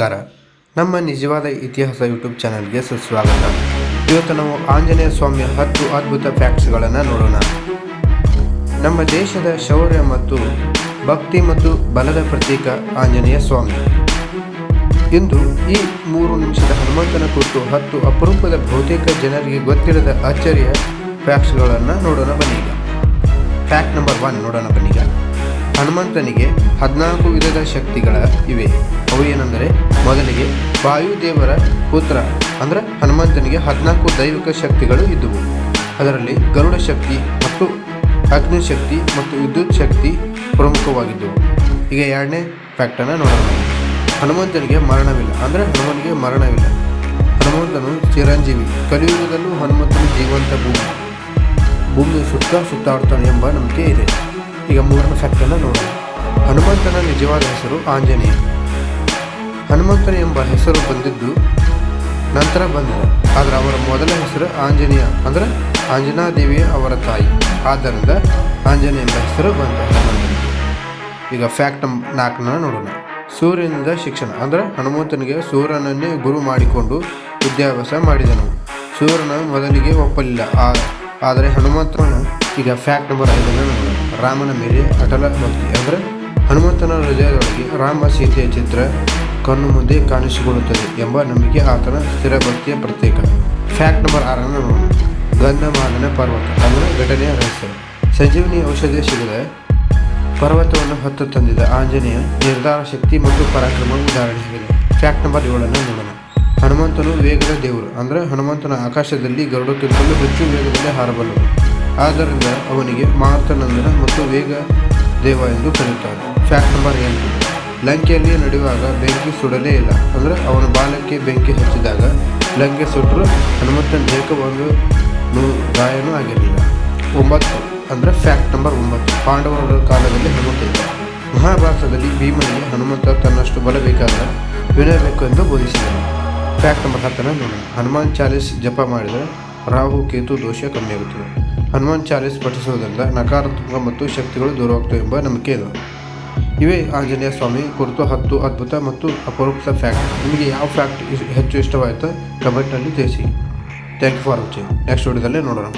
ನಮಸ್ಕಾರ. ನಮ್ಮ ನಿಜವಾದ ಇತಿಹಾಸ ಯೂಟ್ಯೂಬ್ ಚಾನಲ್ಗೆ ಸುಸ್ವಾಗತ. ಇವತ್ತು ನಾವು ಆಂಜನೇಯ ಸ್ವಾಮಿಯ ಹತ್ತು ಅದ್ಭುತ ಫ್ಯಾಕ್ಟ್ಸ್ಗಳನ್ನು ನೋಡೋಣ. ನಮ್ಮ ದೇಶದ ಶೌರ್ಯ ಮತ್ತು ಭಕ್ತಿ ಮತ್ತು ಬಲದ ಪ್ರತೀಕ ಆಂಜನೇಯ ಸ್ವಾಮಿ. ಇಂದು ಈ ಮೂರು ನಿಮಿಷದ ಹನುಮಂತನ ಕುರಿತು ಹತ್ತು ಅಪರೂಪದ ಬಹುತೇಕ ಜನರಿಗೆ ಗೊತ್ತಿರದ ಅಚ್ಚರಿಯ ಫ್ಯಾಕ್ಟ್ಸ್ಗಳನ್ನು ನೋಡೋಣ ಬನ್ನೀಗ ಫ್ಯಾಕ್ಟ್ ನಂಬರ್ ಒನ್ ನೋಡೋಣ ಬನ್ನೀಗ ಹನುಮಂತನಿಗೆ ಹದಿನಾಲ್ಕು ವಿಧದ ಶಕ್ತಿಗಳ ಇವೆ. ಅವು ಏನೆಂದರೆ ಮೊದಲಿಗೆ ವಾಯುದೇವರ ಪುತ್ರ, ಅಂದರೆ ಹನುಮಂತನಿಗೆ ಹದಿನಾಲ್ಕು ದೈವಿಕ ಶಕ್ತಿಗಳು ಇದ್ದವು. ಅದರಲ್ಲಿ ಗರುಡ ಶಕ್ತಿ ಮತ್ತು ಅಗ್ನಿ ಶಕ್ತಿ ಮತ್ತು ವಿದ್ಯುತ್ ಶಕ್ತಿ ಪ್ರಮುಖವಾಗಿದ್ದವು. ಈಗ ಎರಡನೇ ಫ್ಯಾಕ್ಟನ್ನು ನೋಡೋಣ. ಹನುಮಂತನಿಗೆ ಮರಣವಿಲ್ಲ, ಅಂದರೆ ಹನುಮನಿಗೆ ಮರಣವಿಲ್ಲ. ಹನುಮಂತನು ಚಿರಂಜೀವಿ, ಕಲಿಯುಗದಲ್ಲೂ ಹನುಮಂತನು ಜೀವಂತ ಭೂಮಿ. ಭೂಮಿ ಸುತ್ತ ಸುತ್ತಾಡ್ತಾನೆ ಎಂಬ ನಂಬಿಕೆ ಇದೆ. ಈಗ ಮೂರನೇ ಫ್ಯಾಕ್ಟನ್ನು ನೋಡೋಣ. ಹನುಮಂತನ ನಿಜವಾದ ಹೆಸರು ಆಂಜನೇಯ. ಹನುಮಂತನ ಎಂಬ ಹೆಸರು ಬಂದಿದ್ದು ನಂತರ ಬಂದಿದೆ. ಆದರೆ ಅವರ ಮೊದಲ ಹೆಸರು ಆಂಜನೇಯ, ಅಂದರೆ ಆಂಜನಾದೇವಿಯ ಅವರ ತಾಯಿ. ಆದ್ದರಿಂದ ಆಂಜನೇಯ ಎಂಬ ಹೆಸರು ಬಂದ ಈಗ ಫ್ಯಾಕ್ಟ್ ನಾಲ್ಕನ್ನ ನೋಡೋಣ. ಸೂರ್ಯನಿಂದ ಶಿಕ್ಷಣ, ಅಂದರೆ ಹನುಮಂತನಿಗೆ ಸೂರ್ಯನನ್ನೇ ಗುರು ಮಾಡಿಕೊಂಡು ವಿದ್ಯಾಭ್ಯಾಸ ಮಾಡಿದನು. ಸೂರ್ಯನ ಮೊದಲಿಗೆ ಒಪ್ಪಲಿಲ್ಲ ಆದರೆ ಹನುಮಂತನ ಈಗ ಫ್ಯಾಕ್ಟ್ ನಂಬರ್ ಐದನ್ನು ನೋಡೋಣ ರಾಮನ ಮೇಲೆ ಅಟಲ ಭಕ್ತಿ ಅಂದರೆ ಹನುಮಂತನ ಹೃದಯದೊಳಗೆ ರಾಮ ಸೀತೆಯ ಚಿತ್ರ ಕಣ್ಣು ಮುಂದೆ ಕಾಣಿಸಿಕೊಳ್ಳುತ್ತದೆ ಎಂಬ ನಂಬಿಕೆ ಆತನ ಸ್ಥಿರ ಭಕ್ತಿಯ ಪ್ರತ್ಯೇಕ. ಫ್ಯಾಕ್ಟ್ ನಂಬರ್ ಆರನ್ನು ನೋಡೋಣ. ಗಂಧಮಾದನ ಪರ್ವತ ಅಂದರೆ ಘಟನೆಯ ರಹಸ್ಯ. ಸಂಜೀವನಿ ಔಷಧಿ ಸಿಗದ ಪರ್ವತವನ್ನು ಹೊತ್ತು ತಂದಿದ. ಆಂಜನೇಯ ನಿರ್ಧಾರ, ಶಕ್ತಿ ಮತ್ತು ಪರಾಕ್ರಮ ಉದಾಹರಣೆಯಾಗಿದೆ. ಫ್ಯಾಕ್ಟ್ ನಂಬರ್ ಏಳನ್ನು ನೋಡೋಣ. ಹನುಮಂತನು ವೇಗದ ದೇವರು ಅಂದರೆ ಹನುಮಂತನ ಆಕಾಶದಲ್ಲಿ ಗರುಡಕ್ಕಿಂತಲೂ ಹೆಚ್ಚು ವೇಗದಲ್ಲಿ ಹಾರಬಲ್ಲನು. ಆದ್ದರಿಂದ ಅವನಿಗೆ ಮಾರ್ತನಂದನ ಮತ್ತು ವೇಗ ದೇವ ಎಂದು ಕರೆಯುತ್ತಾರೆ. ಫ್ಯಾಕ್ಟ್ ನಂಬರ್ ಎಂಟು. ಲಂಕೆಯಲ್ಲಿ ನಡೆಯುವಾಗ ಬೆಂಕಿ ಸುಡಲೇ ಇಲ್ಲ. ಅಂದರೆ ಅವನ ಬಾಲಕ್ಕೆ ಬೆಂಕಿ ಹಚ್ಚಿದಾಗ ಲಂಕೆ ಸುಟ್ಟರು ಹನುಮಂತನ ದೇಹಕ್ಕೆ ಒಂದು ಗಾಯನೂ ಆಗಿರಲಿಲ್ಲ. ಒಂಬತ್ತು. ಅಂದರೆ ಫ್ಯಾಕ್ಟ್ ನಂಬರ್ ಒಂಬತ್ತು. ಪಾಂಡವರ ಕಾಲದಲ್ಲಿ ಹನುಮಂತ ಇದ್ದ. ಮಹಾಭಾರತದಲ್ಲಿ ಭೀಮನಿಗೆ ಹನುಮಂತ ತನ್ನಷ್ಟು ಬಲ ಬೇಕಾದರೆ ಎಂದು ಬೋಧಿಸಿದನು. ಫ್ಯಾಕ್ಟ್ ನಂಬರ್ ಹತ್ತನ್ನು ನೋಡೋಣ. ಹನುಮಾನ್ ಚಾಲೀಸ್ ಜಪ ಮಾಡಿದರೆ ರಾಹು, ಕೇತು ದೋಷ ಕಮ್ಮಿಯಾಗುತ್ತದೆ. ಹನುಮಾನ್ ಚಾಲೀಸ್ ಪಠಿಸುವುದರಿಂದ ನಕಾರಾತ್ಮಕ ಮತ್ತು ಶಕ್ತಿಗಳು ದೂರವಾಗ್ತವೆ ಎಂಬ ನಂಬಿಕೆ ಇದೆ. ಇವೇ ಆಂಜನೇಯ ಸ್ವಾಮಿ ಕುರಿತು ಹತ್ತು ಅದ್ಭುತ ಮತ್ತು ಅಪರೂಪದ ಫ್ಯಾಕ್ಟ್ ನಿಮಗೆ ಯಾವ ಫ್ಯಾಕ್ಟ್ ಹೆಚ್ಚು ಇಷ್ಟವಾಯಿತು ಕಮೆಂಟ್ನಲ್ಲಿ ತಿಳಿಸಿ. Thank you for watching next ವಿಡಿಯೋದಲ್ಲಿ ನೋಡೋಣ.